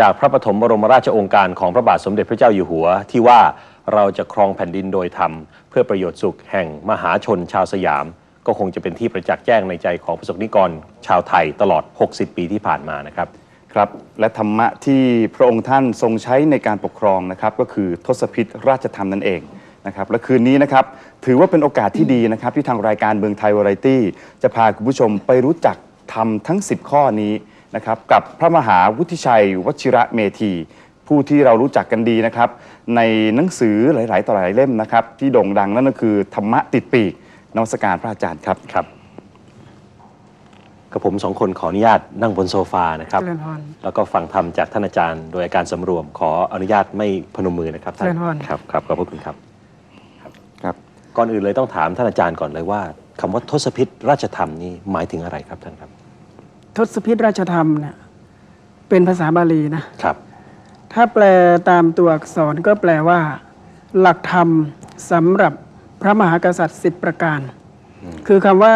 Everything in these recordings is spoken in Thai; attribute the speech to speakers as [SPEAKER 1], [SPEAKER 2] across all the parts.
[SPEAKER 1] จากพระปฐมบรมราชโองการของพระบาทสมเด็จพระเจ้าอยู่หัว ที่ว่าเราจะครองแผ่นดินโดยธรรม เพื่อประโยชน์สุขแห่งมหาชนชาวสยาม ก็คงจะเป็นที่ประจักษ์แจ้งในใจของประสบนิกรชาวไทยตลอด 60 ปีที่ผ่านมานะครับ
[SPEAKER 2] ครับ และธรรมะที่พระองค์ท่านทรงใช้ในการปกครองนะครับ ก็คือทศพิธราชธรรมนั่นเองนะครับและคืนนี้นะครับถือว่าเป็นโอกาสที่ดีนะครับ ที่ทางรายการเมืองไทยวาไรตี้ จะพาคุณผู้ชมไปรู้จักธรรมทั้ง 10 ข้อนี้ นะครับกับพระมหาวุฒิชัย วชิระเมธีผู้ที่เรารู้จักกันดีนะครับ ในหนังสือหลาย ๆ ต่อหลายเล่มนะครับ ที่โด่งดังนั่นก็คือธรรมะติดปีกนวัสการพระอาจารย์ครับ
[SPEAKER 1] ครับกับผมสองคนขออนุญาตนั่งบนโซฟานะครับ
[SPEAKER 3] เจริญพร
[SPEAKER 1] แล้วก็ฟังธรรมจากท่านอาจารย์ โดยอาการสำรวมขออนุญาตไม่พนมมือนะครับท่าน
[SPEAKER 3] เจริญพร
[SPEAKER 1] ครับครับขอบพระคุณครับ
[SPEAKER 2] ครับ
[SPEAKER 1] ก่อนอื่นเลยต้องถามท่านอาจารย์ก่อนเลยว่าคำว่าทศพิธราชธรรมนี้หมายถึงอะไรครับท่านครับ
[SPEAKER 3] ทศพิธราชธรรมเนี่ยเป็นภาษาบาลีนะ
[SPEAKER 1] ครับ
[SPEAKER 3] ถ้าแปลตามตัวอักษรก็แปลว่า หลักธรรมสำหรับพระมหากษัตริย์สิบประการ คือคำว่า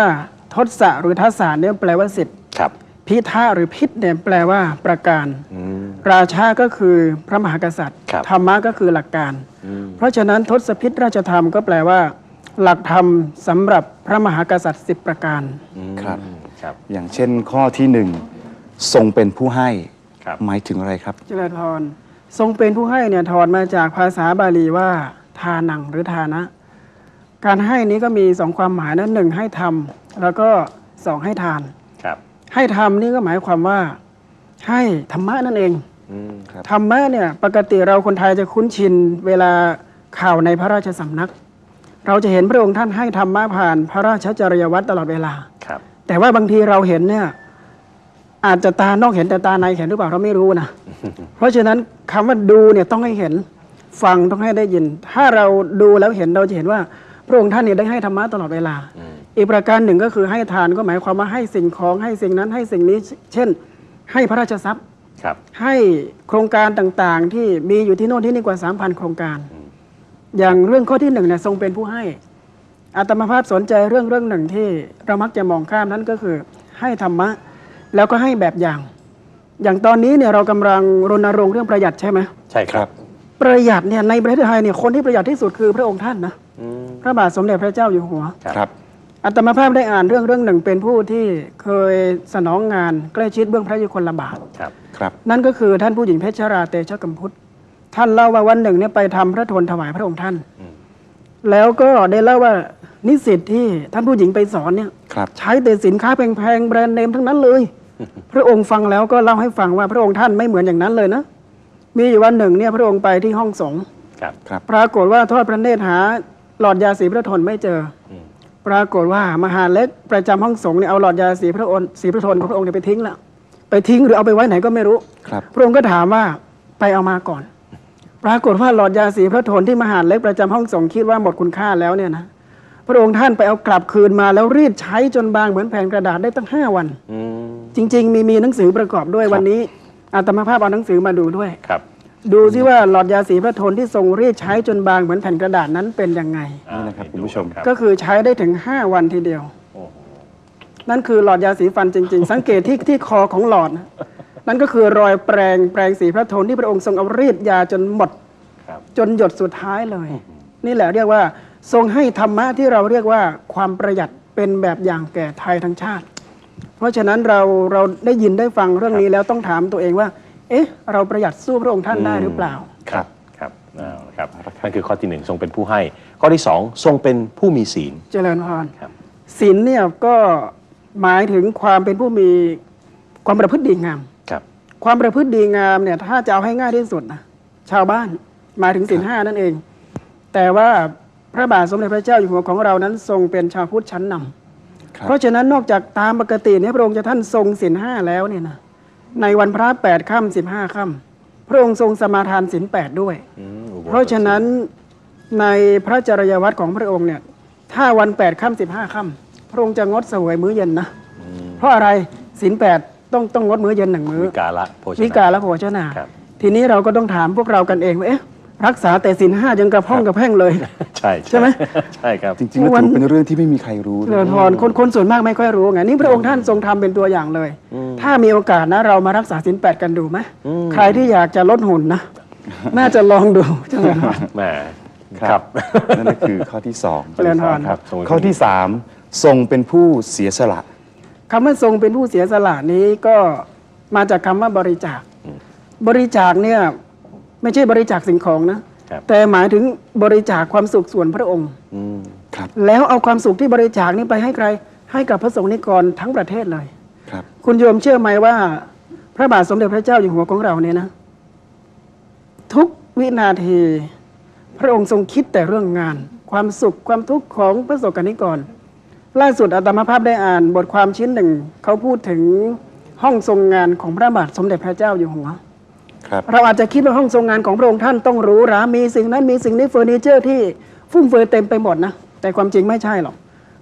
[SPEAKER 3] ทศะหรือทัศะเนี่ยแปลว่าสิบ
[SPEAKER 1] ครับ
[SPEAKER 3] พิธาหรือพิษเนี่ยแปลว่าประการ
[SPEAKER 1] อืม
[SPEAKER 3] ราชาก็คือพระมหากษัตริย์
[SPEAKER 1] ครับ
[SPEAKER 3] ธรรมะก็คือหลักการ
[SPEAKER 1] อืม
[SPEAKER 3] เพราะฉะนั้นทศพิธราชธรรมก็แปลว่า หลักธรรมสำหรับพระมหากษัตริย์สิบประการ
[SPEAKER 2] ครับ
[SPEAKER 1] ครับ
[SPEAKER 2] อย่างเช่นข้อที่หนึ่งทรงเป็นผู้ให้
[SPEAKER 1] ครับ
[SPEAKER 2] หมายถึงอะไรครับ
[SPEAKER 3] เจริญพรทรงเป็นผู้ให้เนี่ยถอนมาจากภาษาบาลีว่า ทานังหรือทานะ การให้นี้ก็มีสองความหมายนะหนึ่งให้ทำแล้วก็สองให้ทาน
[SPEAKER 1] ครับ
[SPEAKER 3] ให้ทำนี่ก็หมายความว่า ให้ธรรมะนั่นเอง
[SPEAKER 1] อืม
[SPEAKER 2] ครับ
[SPEAKER 3] ธรรมะเนี่ยปกติเราคนไทยจะคุ้นชินเวลาข่าวในพระราชสำนัก เราจะเห็นพระองค์ท่านให้ธรรมะผ่านพระราชจริยวัตรตลอดเวลา
[SPEAKER 1] ครับ
[SPEAKER 3] แต่ว่าบางทีเราเห็นเนี่ย อาจจะตานอกเห็นแต่ตาในเห็นหรือเปล่าเราไม่รู้นะ เพราะฉะนั้นคำว่าดูเนี่ยต้องให้เห็นฟังต้องให้ได้ยิน ถ้าเราดูแล้วเห็นเราจะเห็นว่า พระองค์ท่านเนี่ยได้ให้ธรรมะตลอดเวลา
[SPEAKER 1] อืม
[SPEAKER 3] อีกประการหนึ่งก็คือให้ทานก็หมายความว่าให้สิ่งของให้สิ่งนั้นให้สิ่งนี้ เช่น ให้พระราชทรัพย์
[SPEAKER 1] ครับ
[SPEAKER 3] ให้โครงการต่างๆ ที่มีอยู่ที่โน่นที่นี่กว่า 3,000 โครงการ อย่างเรื่องข้อที่หนึ่งเนี่ยทรงเป็นผู้ให้ อาตมาภาพสนใจเรื่องเรื่องหนึ่งที่เรามักจะมองข้ามนั้นก็คือ ให้ธรรมะ แล้วก็ให้แบบอย่าง อย่างตอนนี้เนี่ยเรากำลังรณรงค์เรื่องประหยัดใช่ไหม
[SPEAKER 1] ใช่ครับ
[SPEAKER 3] ประหยัดเนี่ยในประเทศไทยเนี่ยคนที่ประหยัดที่สุดคือพระองค์ท่านนะ
[SPEAKER 1] อืม
[SPEAKER 3] พระบาทสมเด็จพระเจ้าอยู่หัว
[SPEAKER 1] ครับ
[SPEAKER 2] ครับ
[SPEAKER 3] อาตมาภาพได้อ่านเรื่องเรื่องหนึ่งเป็นผู้ที่เคยสนองงานใกล้ชิดเบื้องพระยุคลบาท
[SPEAKER 1] ครับ
[SPEAKER 2] ครับ
[SPEAKER 3] นั่นก็คือท่านผู้หญิงเพชรราเตชะกัมพุทธท่านเล่าว่าวันหนึ่งเนี่ยไปทำพระทนถวายพระองค์ท่าน
[SPEAKER 1] อืม
[SPEAKER 3] แล้วก็ได้เล่าว่านิสิตที่ท่านผู้หญิงไปสอนเนี่ย
[SPEAKER 2] ครับ
[SPEAKER 3] ใช้แต่สินค้าแพงๆแบรนด์เนมทั้งนั้นเลย พระองค์ฟังแล้วก็เล่าให้ฟังว่าพระองค์ท่านไม่เหมือนอย่างนั้นเลยนะ มีอยู่วันหนึ่งเนี่ยพระองค์ไปที่ห้องสงฆ์
[SPEAKER 1] ครับ
[SPEAKER 2] ครับ
[SPEAKER 3] ปรากฏว่าทอดพระเนตรหา หลอดยาสีพระทนไม่เจออ
[SPEAKER 1] ม
[SPEAKER 3] ปรากฏว่ามหาเล็กประจำห้องสงฆ์เนี่ยเอาหลอดยาสีพระอนสีพระทนของพระองค์เนี่ยไปทิ้งแล้วไปทิ้งหรือเอาไปไว้ไหนก็ไม่รู้
[SPEAKER 2] ครับ
[SPEAKER 3] พระองค์ก็ถามว่าไปเอามาก่อน ปรากฏว่าหลอดยาสีพระโทนที่มหาดเล็กประจำห้องส่งคิดว่าหมดคุณค่าแล้วเนี่ยนะพระองค์ท่านไปเอากลับคืนมาแล้วรีดใช้จนบางเหมือนแผ่นกระดาษได้ตั้งห้าวัน
[SPEAKER 1] อืม
[SPEAKER 3] จริง ๆ มีมีหนังสือประกอบด้วยวันนี้อาตมาภาพเอาหนังสือมาดูด้วย
[SPEAKER 1] ครับ
[SPEAKER 3] ดูซิว่าหลอดยาสีพระโทนที่ทรงรีดใช้จนบางเหมือนแผ่นกระดาษนั้นเป็นยังไง
[SPEAKER 2] นี่นะครับ
[SPEAKER 1] อ่า
[SPEAKER 2] คุณผู้ชม
[SPEAKER 1] ครับ
[SPEAKER 3] ก็คือใช้ได้ถึง5วันทีเดียว
[SPEAKER 1] โอ้โห
[SPEAKER 3] นั่นคือหลอดยาสีฟันจริง ๆ สังเกตที่ที่คอของหลอด นะนั่นก็คือรอยแปรงแปรงสีพระโทนที่พระองค์ทรงเอารีดยาจนหมด
[SPEAKER 1] ครับ
[SPEAKER 3] จนหยดสุดท้ายเลย นี่แหละเรียกว่า ทรงให้ธรรมะที่เราเรียกว่าความประหยัดเป็นแบบอย่างแก่ไทยทั้งชาติ เพราะฉะนั้นเราเราได้ยินได้ฟังเรื่องนี้แล้วต้องถามตัวเองว่า เอ๊ะ เราประหยัดสู้พระองค์ท่านได้หรือเปล่า
[SPEAKER 1] ครับครับเอาละครับนั่นคือข้อที่หนึ่งทรงเป็นผู้ให้ ข้อที่สองทรงเป็นผู้มีศีล
[SPEAKER 3] เจริญพร
[SPEAKER 1] ครับ
[SPEAKER 3] ศีลเนี่ยก็หมายถึงความเป็นผู้มีความประพฤติดีงาม
[SPEAKER 1] ครับ
[SPEAKER 3] ความประพฤติดีงามเนี่ย ถ้าจะเอาให้ง่ายที่สุดนะชาวบ้านหมายถึงศีลห้านั่นเอง แต่ว่าพระบาทสมเด็จพระเจ้าอยู่หัวของเรานั้นทรงเป็นชาวพุทธชั้นนำ
[SPEAKER 2] ครับ
[SPEAKER 3] เพราะฉะนั้นนอกจากตามปกติเนี่ยพระองค์จะท่านทรงศีลห้าแล้วเนี่ยนะในวันพระแปดค่ำสิบห้าค่ำพระองค์ทรงสมาทานศีลแปดด้วย
[SPEAKER 1] อืมอุโบสถ
[SPEAKER 3] เพราะฉะนั้นในพระจริยวัตรของพระองค์เนี่ย ถ้าวันแปดค่ำสิบห้าค่ำพระองค์จะงดเสวยมื้อเย็นนะ
[SPEAKER 1] อืม
[SPEAKER 3] เพราะอะไรศีลแปด ต้องต้องงดมื้อเย็นหนึ่งมื้อ
[SPEAKER 1] วิกาละโภชนะ
[SPEAKER 3] วิกาและโภชนา
[SPEAKER 1] ครับ
[SPEAKER 3] ทีนี้เราก็ต้องถามพวกเรากันเองว่าเอ๊ะรักษาแต่ศีลห้ายังกระพ้องกระแพ่งเลย
[SPEAKER 1] ใช่
[SPEAKER 3] ใช่ไหม
[SPEAKER 1] ใช่ครับ
[SPEAKER 2] จริงๆแล้ว
[SPEAKER 3] วัน
[SPEAKER 2] ถือเป็นเรื่องที่ไม่มีใครรู้
[SPEAKER 3] เจริญพรคนคนส่วนมากไม่ค่อยรู้ไงนี่พระองค์ท่านทรงทำเป็นตัวอย่างเลย ถ้ามีโอกาสนะเรามารักษาศีลแปดกันดูไหมใครที่อยากจะลดหุ่นนะ น่าจะลองดูเจริญพร
[SPEAKER 1] แหม
[SPEAKER 2] ค
[SPEAKER 1] ค
[SPEAKER 2] รั
[SPEAKER 1] รั
[SPEAKER 2] บบนั่นก็คือข้อที่สอง
[SPEAKER 3] เจริญพร
[SPEAKER 2] ครับ
[SPEAKER 1] ทรงเป็น
[SPEAKER 2] ข้อที่สามทรงเป็นผู้เสียสละ
[SPEAKER 3] คำว่าทรงเป็นผู้เสียสละนี้ก็มาจากคำว่าบริจาค บริจาคเนี่ยไม่ใช่บริจาคสิ่งของนะ
[SPEAKER 1] ครับ
[SPEAKER 3] แต่หมายถึงบริจาคความสุขส่วนพระองค์
[SPEAKER 1] อืม
[SPEAKER 2] ครับ
[SPEAKER 3] แล้วเอาความสุขที่บริจาคนี้ไปให้ใคร ให้กับพระสงฆ์นิกรทั้งประเทศเลย
[SPEAKER 2] ครับ
[SPEAKER 3] คุณโยมเชื่อไหมว่า พระบาทสมเด็จพระเจ้าอยู่หัวของเราเนี่ยนะ ทุกวินาที พระองค์ทรงคิดแต่เรื่องงาน ความสุขความทุกข์ของพระสงฆ์นิกร ล่าสุดอาตมาภาพได้อ่านบทความชิ้นหนึ่ง เขาพูดถึงห้องทรงงานของพระบาทสมเด็จพระเจ้าอยู่หัว
[SPEAKER 2] ครับ
[SPEAKER 3] เราอาจจะคิดว่าห้องทรงงานของพระองค์ท่านต้องหรูหรามีสิ่งนั้นมีสิ่งนี้เฟอร์นิเจอร์ที่ฟุ่มเฟือยเต็มไปหมดนะ แต่ความจริงไม่ใช่หรอก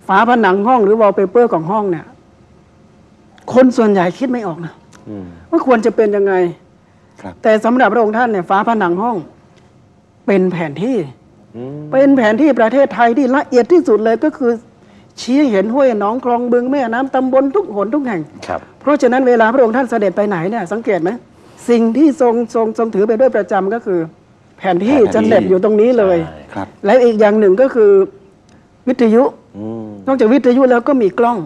[SPEAKER 3] ฝาผนังห้องหรือวอลเปเปอร์ของห้องเนี่ย คนส่วนใหญ่คิดไม่ออกนะ
[SPEAKER 1] อืม
[SPEAKER 3] ว่าควรจะเป็นยังไง
[SPEAKER 2] ครับ
[SPEAKER 3] แต่สำหรับพระองค์ท่านเนี่ยฝาผนังห้อง เป็นแผนที่
[SPEAKER 1] อืม
[SPEAKER 3] เป็นแผนที่ประเทศไทยที่ละเอียดที่สุดเลยก็คือ ชี้ให้เห็นห้วยหนองคลองบึงแม่น้ำตำบลทุกหนทุกแห่ง
[SPEAKER 1] ครับ
[SPEAKER 3] เพราะฉะนั้นเวลาพระองค์ท่านเสด็จไปไหนเนี่ยสังเกตไหมสิ่งที่ทรงทรงทรงถือไปด้วยประจำก็คือ แผนที่
[SPEAKER 1] แผนที่
[SPEAKER 3] จะเหน็บอยู่ตรงนี้เลย
[SPEAKER 1] ใช่
[SPEAKER 2] ครับ
[SPEAKER 3] แล้วอีกอย่างหนึ่งก็คือวิทยุ
[SPEAKER 1] อืม
[SPEAKER 3] นอกจากวิทยุแล้วก็มีกล้อง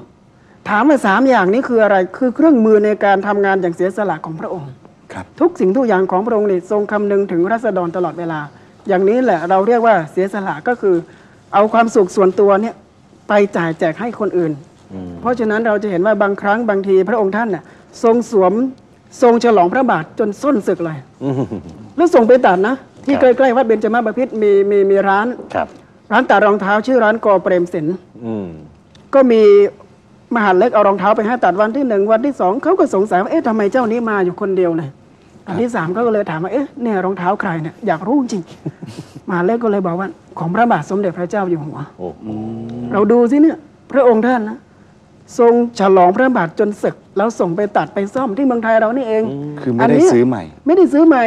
[SPEAKER 3] ถามว่าสามอย่างนี้คืออะไรคือเครื่องมือในการทำงานอย่างเสียสละของพระองค์
[SPEAKER 2] ครับ
[SPEAKER 3] ทุกสิ่งทุกอย่างของพระองค์นี่ทรงคำนึงถึงรัษฎรตลอดเวลา อย่างนี้แหละเราเรียกว่าเสียสละก็คือ เอาความสุขส่วนตัวเนี่ย ไปจ่ายแจกให้คนอื่น
[SPEAKER 1] อืม
[SPEAKER 3] เพราะฉะนั้นเราจะเห็นว่าบางครั้งบางทีพระองค์ท่านน่ะทรงสวมทรงฉลองพระบาทจนส้นศึกเลย
[SPEAKER 1] อืม
[SPEAKER 3] แล้วส่งไปตัดนะ ที่
[SPEAKER 1] ครับ
[SPEAKER 3] ใกล้ๆวัดเบญจมาบพิตรมีมีมีร้าน
[SPEAKER 1] ครับ
[SPEAKER 3] ร้านตัดรองเท้าชื่อร้านกอเปรมศิลป์
[SPEAKER 1] อืม
[SPEAKER 3] ก็มีมหาดเล็กเอารองเท้าไปให้ตัดวันที่หนึ่งวันที่สองเขาก็สงสัยว่าเอ๊ะทำไมเจ้านี้มาอยู่คนเดียวเลยอันที่สามเขาก็เลยถามว่าเอ๊ะเนี่ยรองเท้าใครเนี่ยอยากรู้จริง มหาดเล็กก็เลยบอกว่า ของพระบาทสมเด็จพระเจ้าอยู่หัว
[SPEAKER 1] โอ้
[SPEAKER 3] เราดูสิเนี่ย พระองค์ท่านนะทรงฉลองพระบาทจนศึก แล้วส่งไปตัดไปซ่อมที่เมืองไทยเรานี่เอง
[SPEAKER 2] คือไม่ได้
[SPEAKER 3] นเนี้ย
[SPEAKER 2] ซื้อใหม่
[SPEAKER 3] ไม่ได้ซื้อใหม่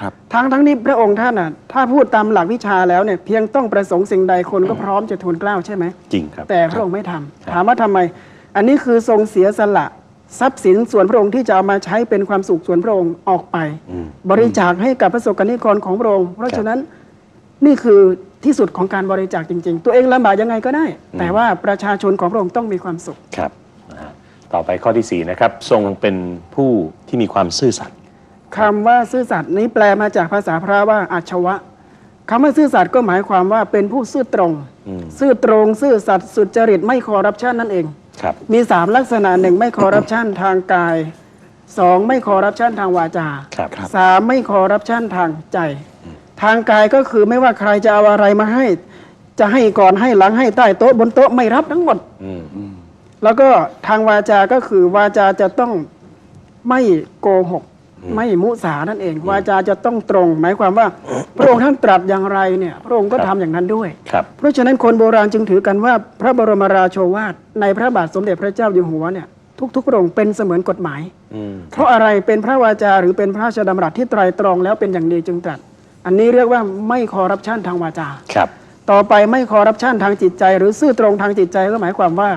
[SPEAKER 2] ครับ
[SPEAKER 3] ทั้งทั้งนี้พระองค์ท่านอะถ้าพูดตามหลักวิชาแล้วเนี่ยเพียงต้องประสงค์สิ่งใดคนก็พร้อมจะทูลเกล้าใช่ไหม
[SPEAKER 1] จริงครับ
[SPEAKER 3] แต่พระองค์ไม่ทำถามว่าทำไม อันนี้คือทรงเสียสละทรัพย์สินส่วนพระองค์ที่จะเอามาใช้เป็นความสุขส่วนพระองค์ออกไป
[SPEAKER 1] อืม
[SPEAKER 3] บริจาคให้กับพระสงฆ์นิกรของพระองค์ เพราะฉะนั้น นี่คือที่สุดของการบริจาคจริง ๆ ตัวเองลำบากยังไงก็ได้ แต่ว่าประชาชนของพระองค์ต้องมีความสุข
[SPEAKER 1] ครับนะฮะต่อไปข้อที่4นะครับ ทรงเป็นผู้ที่มีความซื่อสัตย์
[SPEAKER 3] คำว่าซื่อสัตย์นี้แปลมาจากภาษาพระว่าอาชวะคำว่าซื่อสัตย์ก็หมายความว่าเป็นผู้ซื่อตรง
[SPEAKER 1] อืม
[SPEAKER 3] ซื่อตรง ซื่อสัตย์สุจริตไม่คอร์รัปชันนั่นเอง
[SPEAKER 1] ครับ
[SPEAKER 3] มีสามลักษณะหนึ่งไม่คอร์รัปชันทางกายสองไม่คอร์รัปชันทางวาจา
[SPEAKER 1] ครับ
[SPEAKER 3] สามไม่คอร์รัปชันทางใจ ทางกายก็คือไม่ว่าใครจะเอาอะไรมาให้ จะให้ก่อนให้หลังให้ใต้โต๊ะบนโต๊ะไม่รับทั้งหมด
[SPEAKER 1] อืม
[SPEAKER 3] แล้วก็ทางวาจาก็คือวาจาจะต้องไม่โกหก ไม่มุสานั่นเอง วาจาจะต้องตรง หมายความว่า พระองค์ท่านตรัสอย่างไรเนี่ยพระองค์ก็
[SPEAKER 1] ครับ
[SPEAKER 3] ทำอย่างนั้นด้วย
[SPEAKER 1] ครับ
[SPEAKER 3] เพราะฉะนั้นคนโบราณจึงถือกันว่าพระบรมราโชวาทในพระบาทสมเด็จพระเจ้าอยู่หัวเนี่ยทุกๆพระองค์เป็นเสมือนกฎหมาย
[SPEAKER 1] อืม
[SPEAKER 3] เพราะอะไรเป็นพระวาจาหรือเป็นพระราชดำรัสที่ไตรตรองแล้วเป็นอย่างดีจึงตรัส อันนี้เรียกว่าไม่คอร์รัปชันทางวาจา
[SPEAKER 1] ครับ
[SPEAKER 3] ต่อไปไม่คอร์รัปชันทางจิตใจ หรือซื่อตรงทางจิตใจก็หมายความว่า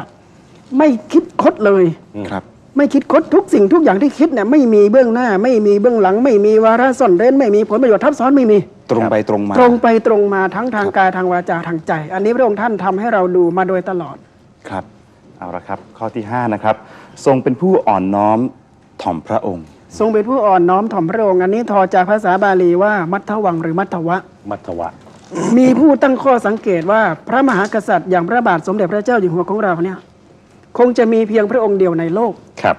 [SPEAKER 3] ไม่คิดคดเลย
[SPEAKER 2] ครับ
[SPEAKER 3] ไม่คิดคดทุกสิ่งทุกอย่างที่คิดเนี่ยไม่มีเบื้องหน้า ไม่มีเบื้องหลัง ไม่มีวาระซ่อนเร้นไม่มีผลประโยชน์ทับซ้อนไม่มี
[SPEAKER 2] ตรงไปตรงมา
[SPEAKER 3] ตรงไปตรงมาทั้งทางกายทางวาจาทางใจ อันนี้พระองค์ท่านทำให้เราดูมาโดยตลอด
[SPEAKER 2] ครับ เอาละครับ ข้อที่ 5 นะครับ ทรงเป็นผู้อ่อนน้อมถ่อมพระองค์
[SPEAKER 3] ทรงเป็นผู้อ่อนน้อมถ่อมพระองค์อันนี้ทอจากภาษาบาลีว่ามัทธวังหรือมัทธวะ
[SPEAKER 1] มัทวะ
[SPEAKER 3] มีผู้ตั้งข้อสังเกตว่าพระมหากษัตริย์อย่างพระบาทสมเด็จพระเจ้าอยู่หัวของเราเนี่ยคงจะมีเพียงพระองค์เดียวในโลก
[SPEAKER 1] ครับ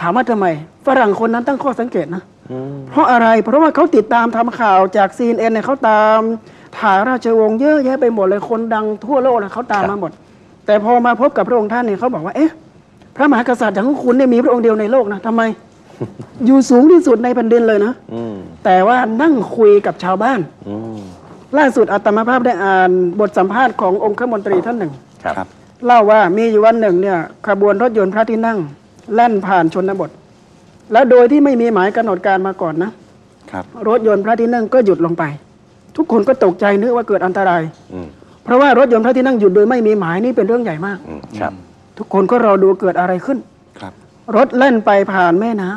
[SPEAKER 3] ถามว่าทำไม ฝรั่งคนนั้นตั้งข้อสังเกตนะเพราะอะไรเพราะว่าเขาติดตามทำข่าวจากซีนเอ็นเนี่ยเขาตามถ่ายราชวงศ์เยอะแยะไปหมดเลยคนดังทั่วโลกนะเขาตาม
[SPEAKER 1] ครั
[SPEAKER 3] มา
[SPEAKER 1] บ
[SPEAKER 3] หมด แต่พอมาพบกับพระองค์ท่านเนี่ยเขาบอกว่าเอ๊ะพระมหากษัตริย์อย่างของคุณเนี่ยมีพระองค์เดียวในโลกนะทำไม อยู่สูงที่สุดในแผ่นดินเลยนะ
[SPEAKER 1] อืม
[SPEAKER 3] แต่ว่านั่งคุยกับชาวบ้าน
[SPEAKER 1] อืม
[SPEAKER 3] ล่าสุดอาตมาภาพได้อ่านบทสัมภาษณ์ขององคมนตรีท่านหนึ่ง
[SPEAKER 1] ครับ
[SPEAKER 2] ครับ
[SPEAKER 3] เล่าว่ามีอยู่วันหนึ่งเนี่ยขบวนรถยนต์พระที่นั่ง แล่นผ่านชนบท แล้วโดยที่ไม่มีหมายกำหนดการมาก่อนนะ
[SPEAKER 2] ครับ
[SPEAKER 3] รถยนต์พระที่นั่งก็หยุดลงไป ทุกคนก็ตกใจนึกว่าเกิดอันตราย
[SPEAKER 1] อืม
[SPEAKER 3] เพราะว่ารถยนต์พระที่นั่งหยุดโดยไม่มีหมายนี่เป็นเรื่องใหญ่มาก
[SPEAKER 1] อืมครับ
[SPEAKER 3] ทุกคนก็รอดูเกิดอะไรขึ้น
[SPEAKER 2] ค รับ
[SPEAKER 3] รถเล่นไปผ่านแม่น้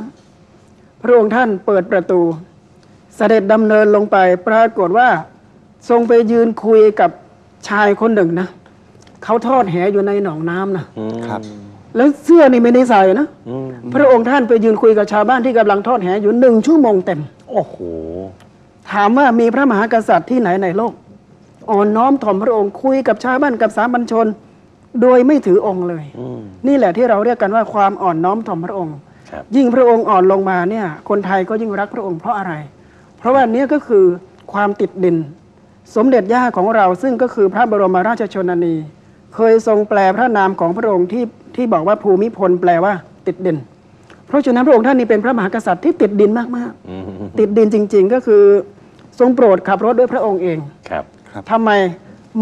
[SPEAKER 3] ำพระองค์ท่านเปิดประตู เสด็จดำเนินลงไปปรากฏว่า ทรงไปยืนคุยกับชายคนหนึ่งนะเขาทอดแหอยู่ในหนองน้ำนะ
[SPEAKER 2] ครับ
[SPEAKER 3] แล้วเสื้อนี่ไม่ได้ใส่นะ
[SPEAKER 1] อืม
[SPEAKER 3] พระองค์ท่านไปยืนคุยกับชาวบ้านที่กำลังทอดแหอยู่หนึ่งชั่วโมงเต็ม
[SPEAKER 1] โอ้โห
[SPEAKER 3] ถามว่ามีพระมหากษัตริย์ที่ไหนในโลก อ่อนน้อมถ่อมพระองค์คุยกับชาวบ้านกับสามัญชน โดยไม่ถือองค์เลย
[SPEAKER 1] อืม
[SPEAKER 3] นี่แหละที่เราเรียกกันว่าความอ่อนน้อมถ่อมพระองค์
[SPEAKER 1] ครับ
[SPEAKER 3] ยิ่งพระองค์อ่อนลงมาเนี่ย คนไทยก็ยิ่งรักพระองค์เพราะอะไร เพราะว่าเนี้ก็คือความติดดิน สมเด็จย่าของเราซึ่งก็คือพระบรมราชชนนี เคยทรงแปลพระนามของพระองค์ที่ที่บอกว่าภูมิพลแปลว่าติดดิน เพราะฉะนั้นพระองค์ท่านนี่เป็นพระมหากษัตริย์ที่ติดดินมาก
[SPEAKER 1] อืม
[SPEAKER 3] ๆติดดินจริง ๆ ก็คือ ทรงโปรดขับรถด้วยพระองค์เอง
[SPEAKER 1] ครับ
[SPEAKER 3] ทำไม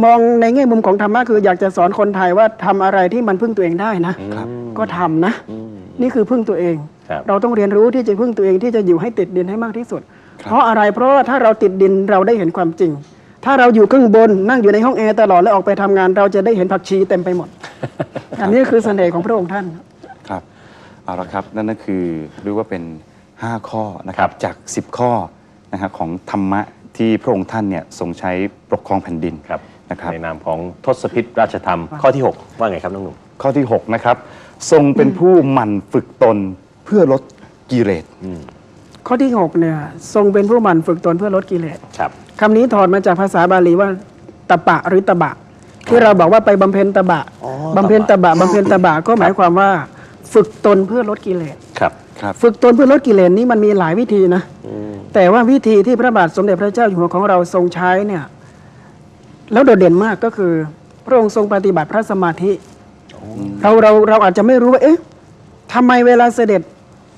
[SPEAKER 3] มองในแง่มุมของธรรมะคืออยากจะสอนคนไทยว่าทำอะไรที่มันพึ่งตัวเองได้นะ
[SPEAKER 2] ครับ
[SPEAKER 3] ก็ทำนะ
[SPEAKER 1] อืม
[SPEAKER 3] นี่คือพึ่งตัวเอง
[SPEAKER 1] ครับ
[SPEAKER 3] เราต้องเรียนรู้ที่จะพึ่งตัวเองที่จะอยู่ให้ติดดินให้มากที่สุด เพราะอะไรเพราะว่าถ้าเราติดดินเราได้เห็นความจริง ถ้าเราอยู่ข้างบนนั่งอยู่ในห้องแอร์ตลอดแล้วออกไปทำงาน เราจะได้เห็นผักชีเต็มไปหมด อันนี้คือเสน่ห์ของพระองค์ท่าน
[SPEAKER 2] ครับเอาละครับนั่นก็คือเรียกว่าเป็น 5 ข้อนะค
[SPEAKER 1] ครั
[SPEAKER 2] รับบจาก 10 ข้อนะครับของธรรมะที่พระองค์ท่านเนี่ยทรงใช้ปกครองแผ่นดิน
[SPEAKER 1] ครับ
[SPEAKER 2] นะครับ
[SPEAKER 1] ในนามของทศพิษราชธรรม ข้อที่ 6 ว่าไงครับน้องหนุ่ม
[SPEAKER 2] ข้อที่ 6 นะครับ ทรงเป็นผู้หมั่นฝึกตนเพื่อลดกิเลส
[SPEAKER 3] ข้อที่หกเนี่ยทรงเป็นผู้หมั่นฝึกตนเพื่อลดกิเลส
[SPEAKER 1] ครับ
[SPEAKER 3] คำนี้ถอดมาจากภาษาบาลีว่าตะปะหรือตะบะ ที่เราบอกว่าไปบำเพ็ญตะบะ
[SPEAKER 1] อ๋อบำ
[SPEAKER 3] เพ็ญตะบะบำเพ็ญตะบะก็หมายความว่าฝึกตนเพื่อลดกิเลส
[SPEAKER 1] ครับ
[SPEAKER 2] ครับ
[SPEAKER 3] ฝึกตนเพื่อลดกิเลสนี้มันมีหลายวิธีนะแต่ว่าวิธีที่พระบาทสมเด็จพระเจ้าอยู่หัวของเราทรงใช้เนี่ย แล้วโดดเด่นมากก็คือ พระองค์ทรงปฏิบัติพระสมาธิ เราเราเราอาจจะไม่รู้ว่าเอ๊ะทำไมเวลาเสด็จ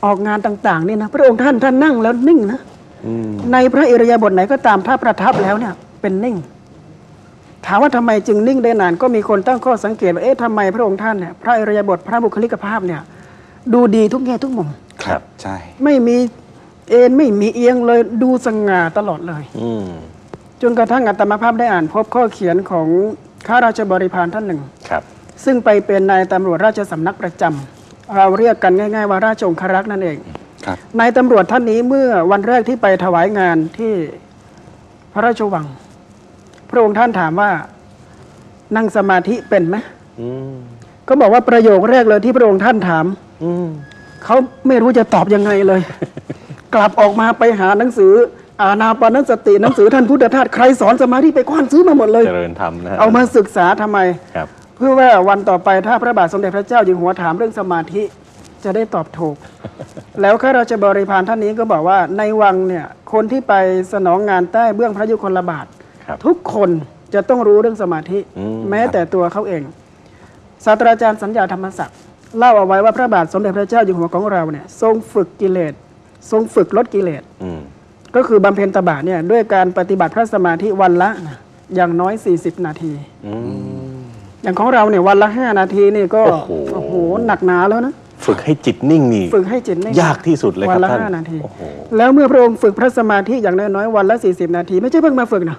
[SPEAKER 3] ออกงานต่างๆนี่นะพระองค์ท่านท่านนั่งแล้วนิ่งนะ
[SPEAKER 1] อืม
[SPEAKER 3] ในพระอิริยาบถไหนก็ตามถ้าประทับแล้วเนี่ย เป็นนิ่ง ถามว่าทำไมจึงนิ่งได้นาน ก็มีคนตั้งข้อสังเกตว่าเอ๊ะทำไมพระองค์ท่านเนี่ยพระอิริยาบถพระบุคลิกภาพเนี่ย ดูดีทุกแง่ทุกมุม
[SPEAKER 1] ครับ
[SPEAKER 2] ใช่
[SPEAKER 3] ไม่มีเอ็นไม่มีเอียงเลยดูสง่าตลอดเลย
[SPEAKER 1] อืม
[SPEAKER 3] จนกระทั่งอัตมาภาพได้อ่านพบข้อเขียนของข้าราชบริพารท่านหนึ่ง
[SPEAKER 1] ครับ
[SPEAKER 3] ซึ่งไปเป็นนายตำรวจราชสำนักประจำเราเรียกกันง่าย ๆ ว่าราชองครักษ์นั่นเอง
[SPEAKER 2] ครับ
[SPEAKER 3] นายตำรวจท่านนี้เมื่อวันแรกที่ไปถวายงานที่พระราชวัง พระองค์ท่านถามว่านั่งสมาธิเป็นไหม
[SPEAKER 1] อืม
[SPEAKER 3] ก็บอกว่าประโยคแรกเลยที่พระองค์ท่านถาม
[SPEAKER 1] อืม
[SPEAKER 3] เขาไม่รู้จะตอบยังไงเลย กลับออกมาไปหาหนังสือ อานาปานสติหนังสือท่านพุทธทาสใครสอนสมาธิไปกว้านซื้อมาหมดเลย
[SPEAKER 1] เจริญธรรมนะฮะ
[SPEAKER 3] เอามาศึกษาทำไม
[SPEAKER 1] ครับ
[SPEAKER 3] เพื่อว่าวันต่อไปถ้าพระบาทสมเด็จพระเจ้าอยู่หัวถามเรื่องสมาธิจะได้ตอบถูก แล้วข้าราชบริพารท่านนี้ก็บอกว่าในวังเนี่ยคนที่ไปสนองงานใต้เบื้องพระยุคลบาท
[SPEAKER 1] ครับ
[SPEAKER 3] ทุกคนจะต้องรู้เรื่องสมาธิ
[SPEAKER 1] อืม
[SPEAKER 3] แม้แต่ตัวเขาเอง ศาสตราจารย์สัญญาธรรมศักดิ์เล่าเอาไว้ว่าพระบาทสมเด็จพระเจ้าอยู่หัวของเราเนี่ยทรงฝึกกิเลส ทรงฝึกลดกิเลส
[SPEAKER 1] อืม
[SPEAKER 3] ก็คือบำเพ็ญตบะเนี่ยด้วยการปฏิบัติพระสมาธิวันละนะอย่างน้อย 40 นาที
[SPEAKER 1] อืม
[SPEAKER 3] อย่างของเราเนี่ยวันละ 5 นาทีนี่ก็
[SPEAKER 1] โอ้โห
[SPEAKER 3] โอ้โหหนักหนาแล้วนะ
[SPEAKER 1] ฝึกให้จิตนิ่งนี่
[SPEAKER 3] ฝึกให้จิตนิ่ง
[SPEAKER 1] ยากที่สุดเลยค
[SPEAKER 3] วั
[SPEAKER 1] รับ
[SPEAKER 3] ละ
[SPEAKER 1] ท่าน
[SPEAKER 3] ห้านาที
[SPEAKER 1] โอ้โห
[SPEAKER 3] แล้วเมื่อพระองค์ฝึกพระสมาธิอย่างน้อยๆวันละ 40 นาที ไม่ใช่เพิ่งมาฝึกนะ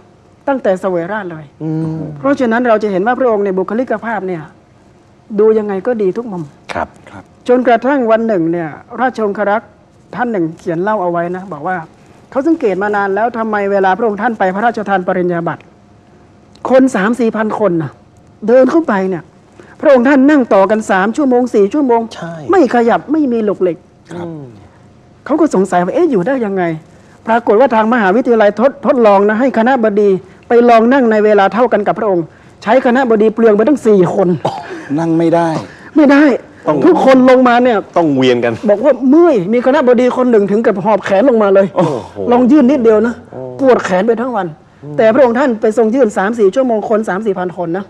[SPEAKER 3] ตั้งแต่เสวยราชเลย
[SPEAKER 1] อืม
[SPEAKER 3] เพราะฉะนั้นเราจะเห็นว่าพระองค์ในยบุคลิกภาพเนี่ยดูยังไงก็ดีทุกมุม
[SPEAKER 1] ครับ
[SPEAKER 2] ครับ
[SPEAKER 3] จนกระทั่งวันหนึ่งเนี่ยราชองครักษ์ท่านหนึ่งเขียนเล่าเอาไว้นะ บอกว่า เขาสังเกตมานานแล้วทำไมเวลาพระองค์ท่านไปพระราชทานปริญญาบัตรคนสามสี่พันคนนะเดินเข้าไปเนี่ย พระองค์ท่านนั่งต่อกันสามชั่วโมงสี่ชั่วโมง
[SPEAKER 1] ใช่
[SPEAKER 3] ไม่ขยับไม่มีหลกเหล็ก
[SPEAKER 2] ครับ
[SPEAKER 3] เขาก็สงสัยว่าเอ๊ะอยู่ได้ยังไง ปรากฏว่าทางมหาวิทยาลัยทดทดลองนะให้คณะบดีไปลองนั่งในเวลาเท่ากันกับพระองค์ ใช้คณะบดีเปลืองไปตั้งสี่คน
[SPEAKER 2] นั่งไม่ได้
[SPEAKER 3] ไม่ได้
[SPEAKER 1] ต้อง
[SPEAKER 3] ทุกคนลงมาเนี่ย
[SPEAKER 1] ต้องเวียนกัน
[SPEAKER 3] บอกว่าเมื่อยมีคณะบดีคนหนึ่งถึงกับหอบแขนลงมาเลย
[SPEAKER 1] โอ้โห
[SPEAKER 3] ลองยื่นนิดเดียวนะ ปวดแขนไปทั้งวัน แต่พระองค์ท่านไปทรงยื่น3ามสี่ชั่วโมงคน3ามสี่พันคนนะ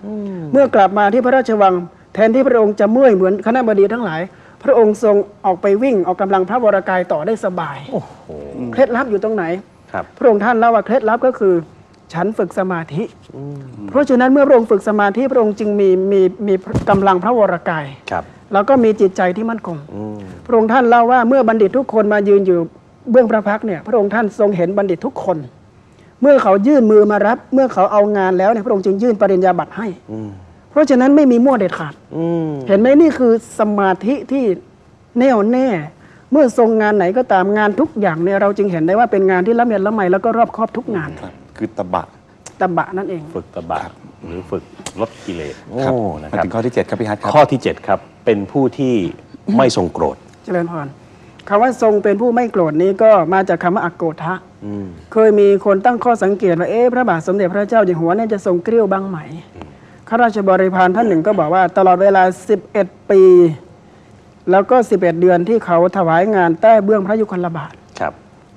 [SPEAKER 3] เมื่อกลับมาที่พระราชวัง แทนที่พระองค์จะเมื่อยเหมือนคณะบดีทั้งหลาย พระองค์ทรงออกไปวิ่งออกกำลังพระวรากายต่อได้สบาย
[SPEAKER 1] โอ้โห
[SPEAKER 3] เคล็ดลับอยู่ตรงไหน
[SPEAKER 1] ครับ
[SPEAKER 3] พระองค์ท่านเล่าว่าเคล็ดลับก็คือ ฉันฝึกสมาธิ เพราะฉะนั้นเมื่อพระองค์ฝึกสมาธิพระองค์จึงมีมีมีกำลังพระวรากาย
[SPEAKER 1] ครับ
[SPEAKER 3] แล้วก็มีจิตใจที่มั่นคง
[SPEAKER 1] อืม
[SPEAKER 3] พระองค์ท่านเล่าว่าเมื่อบัณฑิตทุกคนมายืนอยู่เบื้องพระพักตร์เนี่ยพระองค์ท่านทรงเห็นบัณฑิตทุกคน เมื่อเขายื่นมือมารับ เมื่อเขาเอางานแล้วเนี่ยพระองค์จึงยื่นปริญญาบัตรให้
[SPEAKER 1] อืม
[SPEAKER 3] เพราะฉะนั้นไม่มีมั่วเด็ดขาด
[SPEAKER 1] อืม
[SPEAKER 3] เห็นไหมนี่คือสมาธิที่แน่วแน่ เมื่อทรงงานไหนก็ตามงานทุกอย่างเนี่ยเราจึงเห็นได้ว่าเป็นงานที่ละเมียดละไมแล้วก็รอบคอบทุกงาน
[SPEAKER 2] ครับคือตบะ
[SPEAKER 3] ตบะนั่นเอง
[SPEAKER 1] ฝึกตบะหรือฝึกลดกิเลสโอ้
[SPEAKER 2] ครับ
[SPEAKER 1] นะ
[SPEAKER 2] มา
[SPEAKER 1] ครับ
[SPEAKER 2] ถึงข้อที่ 7 ครับพี่ฮัทครับ
[SPEAKER 1] ข้อที่ 7 ครับ เป็นผู้ที่ไม่ทรงโกรธ
[SPEAKER 3] เจริญพรคำว่าทรงเป็นผู้ไม่โกรธนี้ก็มาจากคำว่าอโกทะ
[SPEAKER 1] อืม
[SPEAKER 3] เคยมีคนตั้งข้อสังเกตว่าเอ๊ะพระบาทสมเด็จพระเจ้าอยู่หัวเนี่ยจะทรงเกลี้ยวบ้างไหมข้าราชบริพารท่านหนึ่งก็บอกว่าตลอดเวลา 11 ปี แล้วก็ 11 เดือนที่เขาถวายงานใต้เบื้องพระยุคลบาท
[SPEAKER 1] ครับ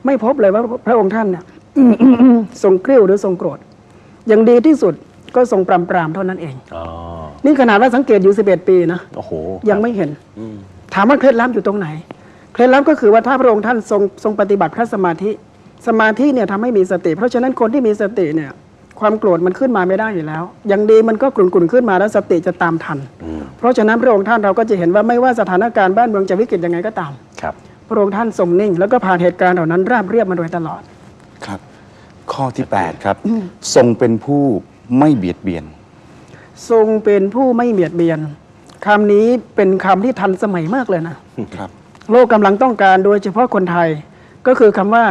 [SPEAKER 3] ไม่พบเลยว่าพระองค์ท่านเนี่ย ทรงเกลี้ยวหรือทรงโกรธ อย่างดีที่สุดก็ทรงปรามปรามๆเท่านั้นเอง
[SPEAKER 1] อ๋อ
[SPEAKER 3] นี่ขนาดว่าสังเกตอยู่ 11 ปีนะ
[SPEAKER 1] โอ้โห
[SPEAKER 3] ยังไม่เห็น
[SPEAKER 1] อืม
[SPEAKER 3] ถามว่าเคล็ดลับอยู่ตรงไหน เคล็ดลับก็คือว่าถ้าพระองค์ท่านทรงทรงปฏิบัติพระสมาธิ สมาธิเนี่ยทำให้มีสติ เพราะฉะนั้นคนที่มีสติเนี่ย ความโกรธมันขึ้นมาไม่ได้อยู่แล้ว อย่างดีมันก็กลุ่นกลุ่นๆขึ้นมาแล้วสติจะตามทัน
[SPEAKER 1] อืม
[SPEAKER 3] เพราะฉะนั้นพระองค์ท่านเราก็จะเห็นว่าไม่ว่าสถานการณ์บ้านเมืองจะวิกฤตยังไงก็ตาม
[SPEAKER 1] ครับ
[SPEAKER 3] พระองค์ท่านทรงนิ่ง แล้วก็ผ่านเหตุการณ์เหล่านั้นราบเรียบมาโดยตลอด
[SPEAKER 2] ครับ ข้อที่ 8 ครับ ทรงเป็นผู้ไม่เบียดเบียน
[SPEAKER 3] ทรงเป็นผู้ไม่เบียดเบียนคำนี้เป็นคำที่ทันสมัยมากเลยนะ
[SPEAKER 2] ครับ
[SPEAKER 3] โลกกำลังต้องการโดยเฉพาะคนไทย ก็คือคำว่า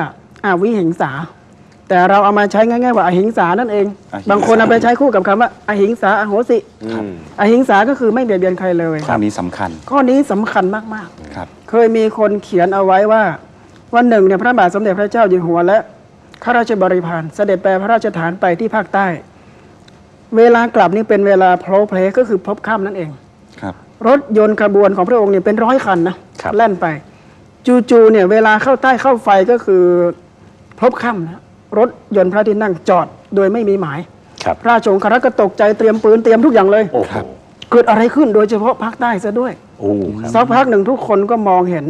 [SPEAKER 3] อาวิหิงสา แต่เราเอามาใช้ง่ายๆว่าอาหิงสานั่นเอง
[SPEAKER 2] อหิงสา
[SPEAKER 3] บางคนเอาไปใช้คู่กับคำว่าอาหิงสาอโหสิ
[SPEAKER 1] อืม
[SPEAKER 3] อหิงสาก็คือไม่เบียดเบียนใครเลย
[SPEAKER 2] ข้อนี้สำคัญ
[SPEAKER 3] ข้อนี้สำคัญมาก
[SPEAKER 2] ครับ
[SPEAKER 3] ๆ เคยมีคนเขียนเอาไว้ว่า วันหนึ่งเนี่ยพระบาทสมเด็จพระเจ้าอยู่หัวและ ข้าราชบริพารเสด็จไปพระราชฐานไปที่ภาคใต้ เวลากลับนี่เป็นเวลาโพลเพลก็คือพบค่ำนั่นเอง
[SPEAKER 2] ครับ
[SPEAKER 3] รถยนต์ขบวนของพระองค์เนี่ยเป็นร้อยคันนะครับแล่นไป จู่ๆเนี่ยเวลาเข้าใต้เข้าไฟก็คือพบค่ำนะรถยนต์พระที่นั่งจอดโดยไม่มีหมาย
[SPEAKER 1] ครับ
[SPEAKER 3] พระราชองครักษ์ก็ตกใจเตรียมปืนเตรียมทุกอย่างเลย
[SPEAKER 1] โอ้โห
[SPEAKER 3] เกิดอะไรขึ้นโดยเฉพาะภาคใต้ซะด้วย
[SPEAKER 1] โอ้ครับ
[SPEAKER 3] สักพักหนึ่งทุกคนก็มองเห็น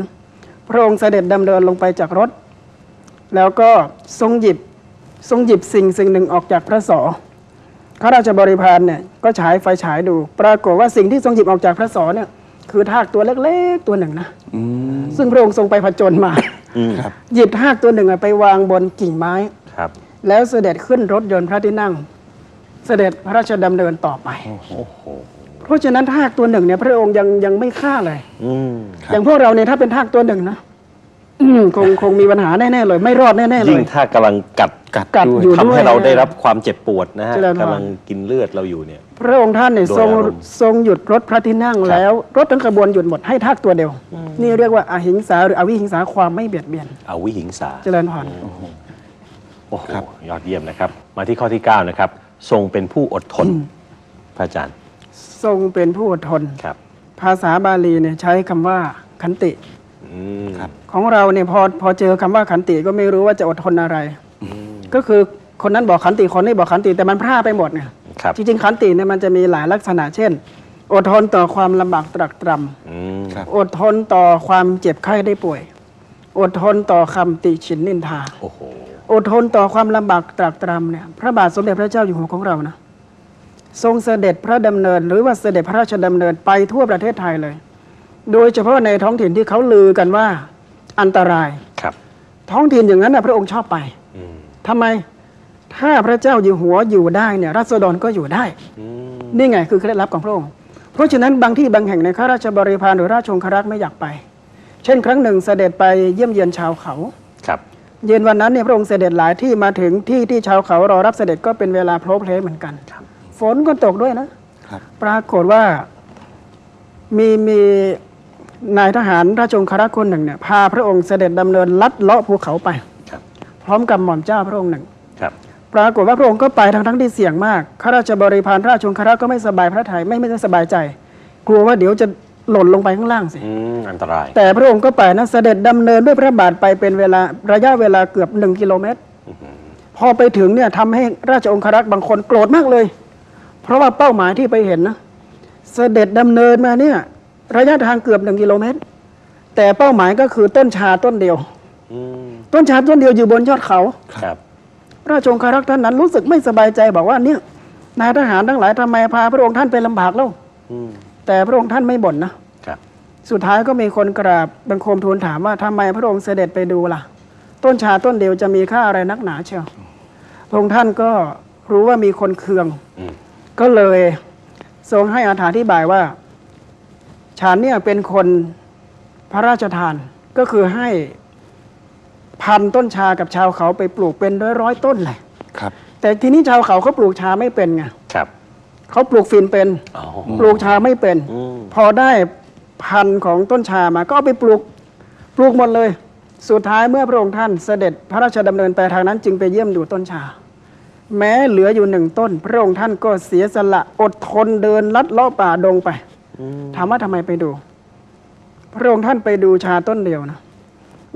[SPEAKER 3] พระองค์เสด็จดำเนินลงไปจากรถ แล้วก็ทรงหยิบทรงหยิบสิ่งสิ่งหนึ่งออกจากพระสอข้าราชบริพารเนี่ยก็ฉายไฟฉายดู ปรากฏว่าสิ่งที่ทรงหยิบออกจากพระสอเนี่ยคือทากตัวเล็กๆตัวหนึ่งนะ
[SPEAKER 2] อืม
[SPEAKER 3] ซึ่งพระองค์ทรงไปผจญมา
[SPEAKER 1] อืม
[SPEAKER 2] ครับ
[SPEAKER 3] หยิบทากตัวหนึ่งอะไปวางบนกิ่งไม้
[SPEAKER 1] ครับ
[SPEAKER 3] แล้วเสด็จขึ้นรถยนต์พระที่นั่ง เสด็จพระราชดำเนินต่อไป
[SPEAKER 1] โอ้โห
[SPEAKER 3] เพราะฉะนั้นทากตัวหนึ่งเนี่ยพระองค์ยังยังไม่ฆ่าเลย
[SPEAKER 1] อืม
[SPEAKER 2] ครับ
[SPEAKER 3] อย่างพวกเราเนี่ยถ้าเป็นทากตัวหนึ่งนะ อืมคงคงมีปัญหาแน่ๆเลย ไม่รอดแน่ๆเล
[SPEAKER 1] ยิ่ง
[SPEAKER 3] ย
[SPEAKER 1] ถ้ากำลังกัด
[SPEAKER 2] กัด
[SPEAKER 3] กัด
[SPEAKER 2] ด้วย
[SPEAKER 3] อยู่
[SPEAKER 1] ทำให้เรา
[SPEAKER 3] ด้วย
[SPEAKER 1] ได้รับความเจ็บปวดนะฮะ
[SPEAKER 3] เจริญพร
[SPEAKER 1] กำลังกินเลือดเราอยู่เนี่ย
[SPEAKER 3] พระองค์ท่านเนี่ย
[SPEAKER 1] โดย
[SPEAKER 3] ทรง
[SPEAKER 1] อารมณ์
[SPEAKER 3] ทรงหยุดรถพระที่นั่งแล้ว รถทั้งขบวนหยุดหมดให้ทากตัวเดียว นี่เรียกว่าอาหิงสาหรืออวิหิงสาความไม่เบียดเบียน
[SPEAKER 1] เอาวิหิงสา
[SPEAKER 3] เจริญพร
[SPEAKER 1] โอ้โห
[SPEAKER 2] ครับ
[SPEAKER 1] ยอดเยี่ยมนะครับ มาที่ข้อที่ 9 นะครับ ทรงเป็นผู้อดทน พระอาจารย์
[SPEAKER 3] ทรงเป็นผู้อดทน
[SPEAKER 1] ครับ
[SPEAKER 3] ภาษาบาลีเนี่ยใช้คำว่า ขันติ
[SPEAKER 1] อืม
[SPEAKER 2] ครับ
[SPEAKER 3] ของเราเนี่ยพอพอเจอคำว่าขันติก็ไม่รู้ว่าจะอดทนอะไร ก็คือคนนั้นบอกขันติคนนี้บอกขันติแต่มันพร่าไปหมดไง
[SPEAKER 1] ครับ
[SPEAKER 3] จริงๆขันติเนี่ยมันจะมีหลายลักษณะ เช่น อดทนต่อความลำบากตรักตร
[SPEAKER 1] อืม
[SPEAKER 2] ครับำ
[SPEAKER 3] อดทนต่อความเจ็บไข้ได้ป่วย อดทนต่อคำติฉินนินทา
[SPEAKER 1] โอ้โห
[SPEAKER 3] อดทนต่อความลำบากตรากตรำเนี่ยพระบาทสมเด็จพระเจ้าอยู่หัวของเรานะทรงเสด็จพระดำเนิน หรือว่าเสด็จพระราชดำเนินไปทั่วประเทศไทยเลย โดยเฉพาะในท้องถิ่นที่เขาลือกันว่าอันตราย
[SPEAKER 1] ครับ
[SPEAKER 3] ท้องถิ่นอย่างนั้นนะพระองค์ชอบไป
[SPEAKER 1] อืม
[SPEAKER 3] ทำไมถ้าพระเจ้าอยู่หัวอยู่ได้เนี่ยรัษฎรก็อยู่ได้
[SPEAKER 1] อืม
[SPEAKER 3] นี่ไงคือเคล็ดลับของพระองค์ เพราะฉะนั้นบางที่บางแห่งในยข้าราชบริพารหรือราชองครักษ์ไม่อยากไป เช่น ครั้งหนึ่งเสด็จไปเยี่ยมเยียนชาวเขา
[SPEAKER 1] ครับ
[SPEAKER 3] เย็นวันนั้นเนี่ยพระองค์เสด็จหลายที่มาถึงที่ที่ชาวเขารอรับเสด็จก็เป็นเวลาโพลเพลเหมือนกัน
[SPEAKER 1] ครับ
[SPEAKER 3] ฝนก็ตกด้วยนะ
[SPEAKER 2] ครับ
[SPEAKER 3] ปรากฏว่ามีมี นายทหารราชองครักษ์คนหนึ่งเนี่ยพาพระองค์เสด็จดำเนินลัดเลาะภูเขาไป
[SPEAKER 1] ครับ
[SPEAKER 3] พร้อมกับหม่อมเจ้าพระองค์หนึ่ง
[SPEAKER 1] ครับ
[SPEAKER 3] ปรากฏว่าพระองค์ก็ไปทั้งทั้งที่เสี่ยงมากข้าราชบริพารราชองครักษ์ก็ไม่สบายพระทัยไม่ไม่ได้สบายใจ กลัวว่าเดี๋ยวจะหล่นลงไปข้างล่างสิ
[SPEAKER 1] อืม อันตราย
[SPEAKER 3] แต่พระองค์ก็ไปนะเสด็จดำเนินด้วยพระบาทไปเป็นเวลาระยะเวลาเกือบหนึ่งกิโลเมตร พอไปถึงเนี่ยทำให้ราชองครักษ์บางคนโกรธมากเลย เพราะว่าเป้าหมายที่ไปเห็นนะ เสด็จดำเนินมาเนี่ย ระยะทางเกือบหนึ่งกิโลเมตร แต่เป้าหมายก็คือต้นชาต้นเดียว
[SPEAKER 1] อืม
[SPEAKER 3] ต้นชาต้นเดียวอยู่บนยอดเขา
[SPEAKER 1] ครับ
[SPEAKER 3] ราชองครักษ์ท่านนั้นรู้สึกไม่สบายใจบอกว่าเนี่ยนายทหารทั้งหลายทำไมพาพระองค์ท่านไปลำบากเล่า
[SPEAKER 1] อืม
[SPEAKER 3] แต่พระองค์ท่านไม่บ่นนะ ครับ สุดท้ายก็มีคนกราบบังคมทูลถามว่าทำไมพระองค์เสด็จไปดูล่ะ ต้นชาต้นเดียวจะมีค่าอะไรนักหนาเชียวพระองค์ท่านก็รู้ว่ามีคนเคือง
[SPEAKER 1] อืม
[SPEAKER 3] ก็เลยทรงให้อธิบายว่า ฉันเนี่ยเป็นคนพระราชทานก็คือให้พันต้นชากับชาวเขาไปปลูกเป็นร้อยร้อยๆต้นเลย
[SPEAKER 2] ครับ
[SPEAKER 3] แต่ทีนี้ชาวเขาเขาปลูกชาไม่เป็นไง
[SPEAKER 1] ครับ
[SPEAKER 3] เขาปลูกฝิ่นเป็น
[SPEAKER 1] อ๋อ
[SPEAKER 3] ปลูกชาไม่เป็น
[SPEAKER 1] อืม
[SPEAKER 3] พอได้พันธุ์ของต้นชามาก็เอาไปปลูกปลูกหมดเลย สุดท้ายเมื่อพระองค์ท่านเสด็จพระราชดำเนินไปทางนั้น จึงไปเยี่ยมดูต้นชา แม้เหลืออยู่หนึ่งต้น พระองค์ท่านก็เสียสละอดทนเดินลัดเลาะป่าดงไป ถามว่าทำไมไปดู พระองค์ท่านไปดูชาต้นเดียวนะ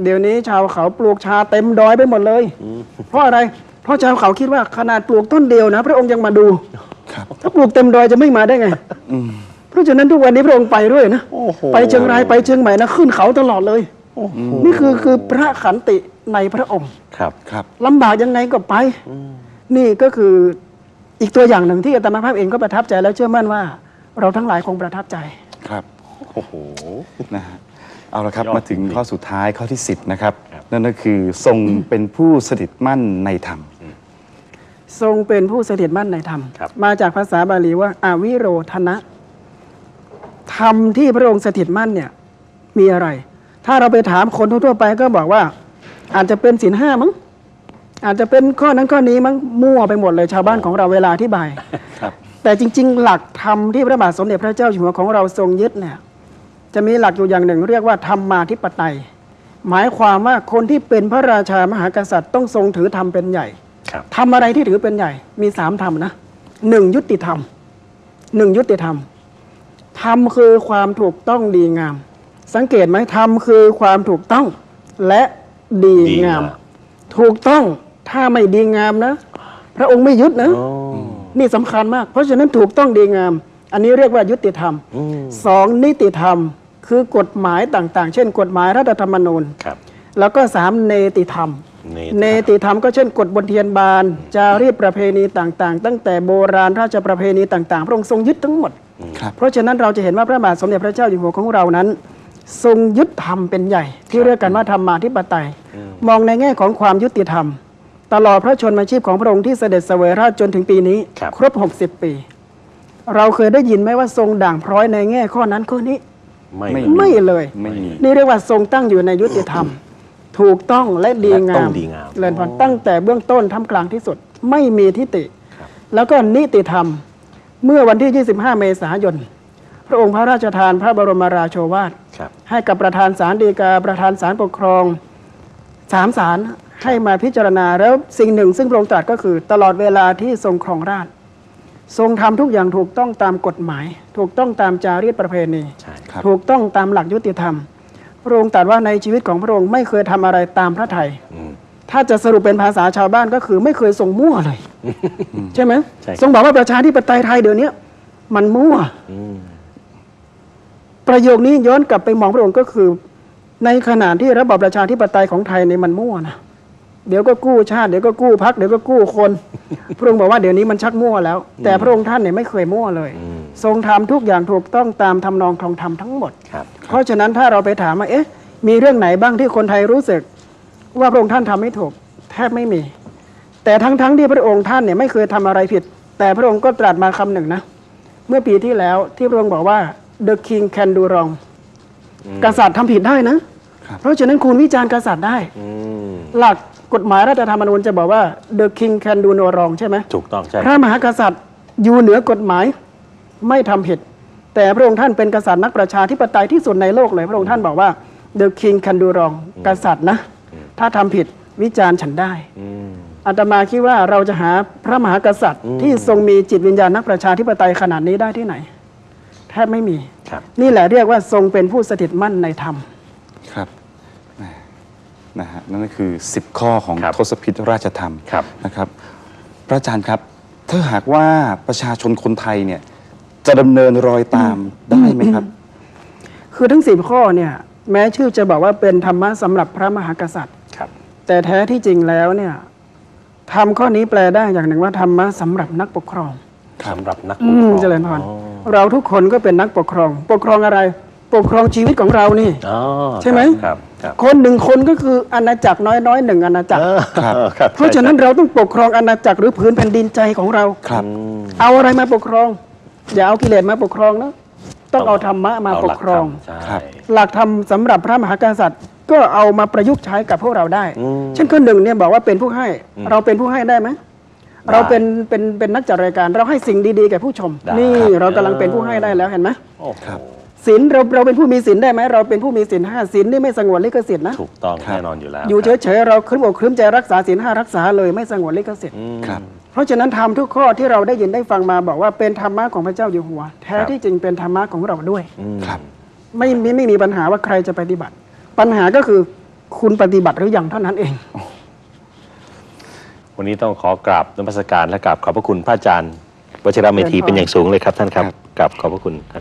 [SPEAKER 3] เดี๋ยวนี้ชาวเขาปลูกชาเต็มดอยไปหมดเลยเพราะอะไร เพราะชาวเขาคิดว่าขนาดปลูกต้นเดียวนะ พระองค์ยังมาดู
[SPEAKER 2] ครับ
[SPEAKER 3] ถ้าปลูกเต็มดอยจะไม่มาได้ไงเพราะฉะนั้นทุกวันนี้พระองค์ไปด้วยนะ
[SPEAKER 1] โอ้โห
[SPEAKER 3] ไปเชียงรายไปเชียงใหม่นะขึ้นเขาตลอดเลยนี่คือคือพระขันติในพระองค์
[SPEAKER 1] ครับ
[SPEAKER 2] ครับ
[SPEAKER 3] ลำบากยังไงก็ไปนี่ก็คืออีกตัวอย่างหนึ่งที่อาตมาภาพเองก็ประทับใจและเชื่อมั่นว่า เราทั้งหลายคงประทับใจ
[SPEAKER 2] ครับ
[SPEAKER 1] โอ้โห
[SPEAKER 2] นะฮะเอาละครับ
[SPEAKER 1] ยอด
[SPEAKER 2] มาถึง
[SPEAKER 1] จริงๆ
[SPEAKER 2] ข้อสุดท้ายข้อที่ 10 นะครับ
[SPEAKER 1] ครับ
[SPEAKER 2] นั่นก็คือทรงเป็นผู้สถิตมั่นในธรรม
[SPEAKER 3] ทรงเป็นผู้สถิตมั่นในธรรม
[SPEAKER 1] ครับ
[SPEAKER 3] มาจากภาษาบาลีว่าอาวิโรธนะ ธรรมที่พระองค์สถิตมั่นเนี่ย มีอะไร ถ้าเราไปถามคนทั่วๆไปก็บอกว่า อาจจะเป็นศีลห้ามั้งอาจจะเป็นข้อนั้นข้อนี้มั้งมั่วไปหมดเลยชาวบ้านของเราเวลาอธิบาย
[SPEAKER 2] ครับ
[SPEAKER 3] แต่จริง ๆ หลักธรรมที่พระบาทสมเด็จพระเจ้าอยู่หัวของเราทรงยึดเนี่ยจะมีหลักอยู่อย่างหนึ่ง เรียกว่าธรรมาธิปไตย หมายความว่าคนที่เป็นพระราชามหากษัตริย์ต้องทรงถือธรรมเป็นใหญ่
[SPEAKER 1] ครับ
[SPEAKER 3] ทำอะไรที่ถือเป็นใหญ่มีสามธรรมนะหนึ่งยุติธรรมหนึ่งยุติธรรมธรรมคือความถูกต้องดีงาม สังเกตไหมธรรมคือความถูกต้องและดี
[SPEAKER 1] ดี
[SPEAKER 3] งางา
[SPEAKER 1] มม
[SPEAKER 3] ถูกต้องถ้าไม่ดีงามนะ พระองค์ไม่ยึดนะ
[SPEAKER 1] อ๋อ
[SPEAKER 3] นี่สำคัญมาก เพราะฉะนั้นถูกต้องดีงาม อันนี้เรียกว่ายุติธรรม
[SPEAKER 1] อืม
[SPEAKER 3] สองนิติธรรมคือกฎหมายต่างๆ เช่น กฎหมายรัฐธรรมนูญ
[SPEAKER 1] ครับ
[SPEAKER 3] แล้วก็สามเนติธรรม
[SPEAKER 1] เน
[SPEAKER 3] เนติธรรมก็เช่นกฎบนเทียนบาน จารีตประเพณีต่างๆ ตั้งแต่โบราณราชประเพณีต่างๆ พระองค์ทรงยึดทั้งหมด
[SPEAKER 2] ครับ
[SPEAKER 3] เพราะฉะนั้นเราจะเห็นว่าพระบาทสมเด็จพระเจ้าอยู่หัวของเรานั้น ทรงยึดธรรมเป็นใหญ่ ที่เรียกกันว่าธรรมาธิปไตย มองในแง่ของความยุติธรรม ตลอดพระชนมาชีพของพระองค์ที่เสด็จเสวยราชจนถึงปีนี้
[SPEAKER 1] ครับ
[SPEAKER 3] ครบ 60 ปี เราเคยได้ยินไหมว่าทรงด่างพร้อยในแง่ข้อนั้นข้อนี้
[SPEAKER 1] ไม่
[SPEAKER 2] ไม่
[SPEAKER 3] ไม่เลย
[SPEAKER 2] ไม่มี
[SPEAKER 3] นี่เรียกว่าทรงตั้งอยู่ในยุติธรรม ถูกต้องและดี
[SPEAKER 1] และ
[SPEAKER 3] งา
[SPEAKER 1] ต้อ
[SPEAKER 3] ม
[SPEAKER 1] งดีงาม
[SPEAKER 3] เลินพรตั้งแต่เบื้องต้นท่ามกลางที่สุดไม่มีทิฏฐิแล้วก็นิติธรรม เมื่อวันที่ 25 เมษายน พระองค์พระราชทานพระบรมราโชวาท
[SPEAKER 1] ครับ
[SPEAKER 3] ให้กับประธานศาลฎีกาประธานศาลปกครองสามศาล ให้มาพิจารณาแล้วสิ่งหนึ่ง ซึ่งพระองค์ตรัสก็คือ ตลอดเวลาที่ทรงครองราชย์ทรงทำทุกอย่างถูกต้องตามกฎหมาย ถูกต้องตามจารีตประเพณี
[SPEAKER 1] ใช่
[SPEAKER 2] ครับ
[SPEAKER 3] ถูกต้องตามหลักยุติธรรม พระองค์ตรัสว่าในชีวิตของพระองค์ไม่เคยทำอะไรตามพระไทย
[SPEAKER 1] อืม
[SPEAKER 3] ถ้าจะสรุปเป็นภาษาชาวบ้านก็คือไม่เคยทรงมั่วเลย ใช่ไหม
[SPEAKER 1] ใช่
[SPEAKER 3] ทรงบอกว่าประชาธิปไตยไทยเดี๋ยวนี้มันมั่ว
[SPEAKER 1] อืม
[SPEAKER 3] ประโยคนี้ย้อนกลับไปมองพระองค์ก็คือ ในขณะที่ระบอบประชาธิปไตยของไทยเนี่ยมันมั่วนะ เดี๋ยวก็กู้ชาติเดี๋ยวก็กู้พักเดี๋ยวก็กู้คน พระองค์บอกว่าเดี๋ยวนี้มันชักมั่วแล้ว แต่พระองค์ท่านเนี่ยไม่เคยมั่วเลย
[SPEAKER 1] อืม
[SPEAKER 3] ทรงทำทุกอย่างถูกต้องตามทำนองคลองธรรมทั้งหมด
[SPEAKER 1] ครับ
[SPEAKER 3] เพราะฉะนั้นถ้าเราไปถามว่าเอ๊ะ มีเรื่องไหนบ้างที่คนไทยรู้สึก ว่าพระองค์ท่านทำไม่ถูก แทบไม่มี แต่ทั้งๆที่พระองค์ท่านเนี่ยไม่เคยทำอะไรผิด แต่พระองค์ก็ตรัสมาคำหนึ่งนะ เมื่อปีที่แล้วที่พระองค์บอกว่า the king can do wrong กษัตริย์ทำผิดได้นะ
[SPEAKER 2] ครับ
[SPEAKER 3] เพราะฉะนั้นคุณวิจารณ์กษัตริย์ได้
[SPEAKER 1] อืม
[SPEAKER 3] หลัก กฎหมายรัฐธรรมนูญจะบอกว่า the king can do no wrong ใช่ไหม
[SPEAKER 1] ถูกต้องใช่
[SPEAKER 3] พระมหากษัตริย์อยู่เหนือกฎหมายไม่ทำผิด แต่พระองค์ท่านเป็นกษัตริย์นักประชาธิปไตยที่สุดในโลกเลย พระองค์ท่านบอกว่า the king can do wrong กษัตริย์นะ ถ้าทำผิดวิจารณ์ฉันได้
[SPEAKER 1] อืม
[SPEAKER 3] อาตมาคิดว่าเราจะหาพระมหากษัตริย์ที่ทรงมีจิตวิญญาณนักประชาธิปไตยขนาดนี้ได้ที่ไหนแทบไม่มี
[SPEAKER 1] ครับ
[SPEAKER 3] นี่แหละเรียกว่าทรงเป็นผู้สถิตมั่นในธรรม
[SPEAKER 2] ครับแหม นะฮะนั่นก็คือ 10 ข้อของ
[SPEAKER 1] ครับ
[SPEAKER 2] ทศพิธราชธรรม
[SPEAKER 1] ครับ
[SPEAKER 2] นะครับพระอาจารย์ครับถ้าหากว่าประชาชนคนไทยเนี่ยจะดำเนินรอยตามได้ไหมครับ
[SPEAKER 3] คือทั้งสิบข้อเนี่ยแม้ชื่อจะบอกว่าเป็นธรรมะสำหรับพระมหากษัตริย์
[SPEAKER 1] ครับ
[SPEAKER 3] แต่แท้ที่จริงแล้วเนี่ยทำข้อนี้แปลได้อย่างหนึ่งว่าธรรมะสำหรับนักปกครอง
[SPEAKER 1] สำหรับนักป
[SPEAKER 3] อื
[SPEAKER 1] กค
[SPEAKER 3] ม
[SPEAKER 1] รอง
[SPEAKER 3] เจริญพร
[SPEAKER 1] อ๋อ
[SPEAKER 3] เราทุกคนก็เป็นนักปกครอง ปกครองอะไร ปกครองชีวิตของเรานี่
[SPEAKER 1] อ๋อ
[SPEAKER 3] ใช่ไหม
[SPEAKER 1] ครับ ครับ
[SPEAKER 3] คนหนึ่งคนก็คืออาณาจักรน้อยๆหนึ่งอาณาจักร
[SPEAKER 2] ครับ
[SPEAKER 1] ครับ
[SPEAKER 3] เพราะฉะนั้นเราต้องปกครองอาณาจักรหรือผืนแผ่นดินใจของเรา
[SPEAKER 2] ครับ
[SPEAKER 3] เอาอะไรมาปกครอง อย่าเอากิเลสมาปกครองนะต้องเอาธรรมะมา
[SPEAKER 1] เอ
[SPEAKER 3] ป
[SPEAKER 1] ห
[SPEAKER 3] ก
[SPEAKER 1] ลั
[SPEAKER 3] ครอง
[SPEAKER 1] ธมใช่
[SPEAKER 2] ครับ
[SPEAKER 3] หลักธรรมสำหรับพระมหากษัตริย์ ก็เอามาประยุกต์ใช้กับพวกเราได้
[SPEAKER 1] อืม
[SPEAKER 3] เช่นคนหนึ่งเนี่ยบอกว่าเป็นผู้ให้
[SPEAKER 1] อืม
[SPEAKER 3] เราเป็นผู้ให้ได้ไหม
[SPEAKER 1] ได้
[SPEAKER 3] เราเป็นเป็นเป็นนักจัดรายการ เราให้สิ่งดีๆแก่ผู้ชม
[SPEAKER 1] ได้
[SPEAKER 3] นี่
[SPEAKER 1] ครับ
[SPEAKER 3] เรากำลังเป็นผู้ให้ได้แล้วเห็นไหม
[SPEAKER 1] โอ้โห
[SPEAKER 2] ครับ
[SPEAKER 3] ศีลเราเราเป็นผู้มีศีลได้ไหมเราเป็นผู้มีศีลห้าศีลนี่ไม่สงวนลิขสิทธิ์นะ
[SPEAKER 1] ถูกต้อง
[SPEAKER 2] ครับ
[SPEAKER 1] แน่นอนอยู่แล้ว
[SPEAKER 3] อยู่เฉยๆเราครึ้มอกครึ้มใจรักษาศีลห้ารักษาเลยไม่สงวนลิขสิทธิ์
[SPEAKER 1] อืม
[SPEAKER 2] ครับ
[SPEAKER 3] เพราะฉะนั้นธรรมทุกข้อที่เราได้ยินได้ฟังมาบอกว่าเป็นธรรมะของพระเจ้าอยู่หัว แท้
[SPEAKER 1] ครับ
[SPEAKER 3] ที่จริงเป็นธรรมะของเราด้วย
[SPEAKER 1] อืม
[SPEAKER 2] ครับ
[SPEAKER 3] ไม่ไม่ไม่มีปัญหาว่าใครจะปฏิบัติ ปัญหาก็คือคุณปฏิบัติหรือยังเท่านั้นเอง
[SPEAKER 1] วันนี้ต้องขอกราบนมัสการและกราบขอบพระคุณพระอาจารย์วชิระเมธี
[SPEAKER 3] เจริญพร
[SPEAKER 1] เป็นอย่างสูงเลยครับท่านครับ
[SPEAKER 2] ครับ
[SPEAKER 1] กราบขอบพระคุณท่าน